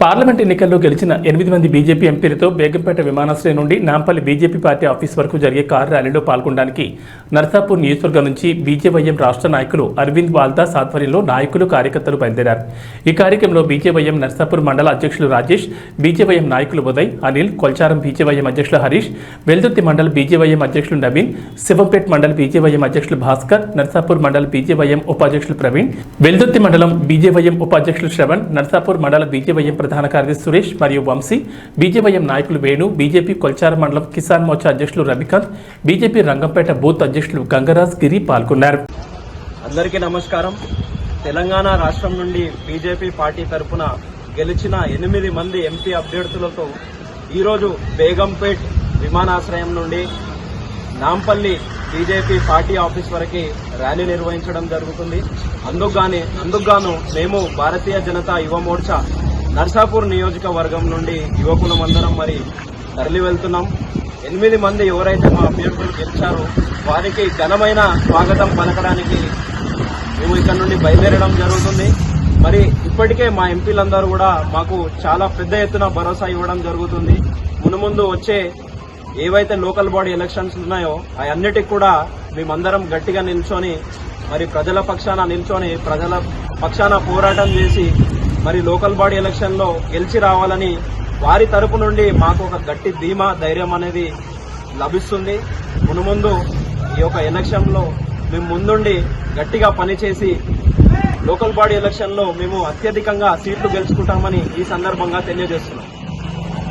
Parliament ఎన్నికల్లో గెలిచిన ఎనిమిది మంది బీజేపీ ఎంపీలతో బేగంపేట విమానాశ్రయం నుండి నాంపల్లి బీజేపీ పార్టీ ఆఫీస్ వరకు జరిగే కారు ర్యాలీలో పాల్గొనడానికి నర్సాపూర్ నియోజకవర్గం నుంచి బీజేవైఎం రాష్ట్ర నాయకులు అరవింద్ వాల్దాస్ ఆధ్వర్యంలో నాయకులు కార్యకర్తలు బయలుదేరారు. ఈ కార్యక్రమంలో బీజేవైఎం నర్సాపూర్ మండల అధ్యక్షులు రాజేష్ బీజేవైఎం నాయకులు ఉదయ్ అనిల్ కొల్చారం బీజేవైఎం అధ్యక్షులు హరీష్ వెల్దుర్తి మండల బీజేవైఎం అధ్యక్షులు నవీన్ శివంపేట్ మండల బీజేవైఎం అధ్యక్షులు భాస్కర్ నర్సాపూర్ మండల బీజేవైఎం ఉపాధ్యక్షులు ప్రవీణ్ వెల్దుర్తి మండలం బీజేవైఎం ఉపాధ్యక్షులు శ్రవణ్ నర్సాపూర్ మండల బీజేవైఎం ప్రధాన కార్యదర్శి సురేష్ మరియు వంశీ బీజేపీఎం నాయకులు వేణు బీజేపీ కొల్చార మండలం కిసాన్ మోర్చా అధ్యక్షులు రవికాంత్ బీజేపీ రంగంపేట బూత్ అధ్యక్షులు గంగరాజ్ గిరి పాల్గొన్నారు. అందరికీ నమస్కారం. తెలంగాణ రాష్ట్రం నుండి బీజేపీ పార్టీ తరఫున గెలిచిన ఎనిమిది మంది ఎంపీ అభ్యర్థులతో ఈరోజు బేగంపేట్ విమానాశ్రయం నుండి నాంపల్లి బీజేపీ పార్టీ ఆఫీస్ వరకు ర్యాలీ నిర్వహించడం జరుగుతుంది. అందుకుగానే అందుకుగాను మేము భారతీయ జనతా యువ మోర్చా నర్సాపూర్ నియోజకవర్గం నుండి యువకులమందరం మరి తరలి వెళ్తున్నాం. ఎనిమిది మంది ఎవరైతే మా అభ్యర్థులు గెలిచారో వారికి ఘనమైన స్వాగతం పలకడానికి మేము ఇక్కడ నుండి బయలుదేరడం జరుగుతుంది. మరి ఇప్పటికే మా ఎంపీలందరూ కూడా మాకు చాలా పెద్ద ఎత్తున భరోసా ఇవ్వడం జరుగుతుంది. మునుముందు వచ్చే ఏవైతే లోకల్ బాడీ ఎలక్షన్స్ ఉన్నాయో అవన్నిటికి కూడా మేమందరం గట్టిగా నిల్చొని మరి ప్రజల పక్షాన నిల్చొని ప్రజల పక్షాన పోరాటం చేసి మరి లోకల్ బాడీ ఎలక్షన్లో గెలిచి రావాలని వారి తరపు నుండి మాకు ఒక గట్టి ధీమా ధైర్యం అనేది లభిస్తుంది. మునుముందు ఈ యొక్క ఎలక్షన్లో మేము ముందుండి గట్టిగా పనిచేసి లోకల్ బాడీ ఎలక్షన్లో మేము అత్యధికంగా సీట్లు గెలుచుకుంటామని ఈ సందర్భంగా తెలియజేస్తున్నాం.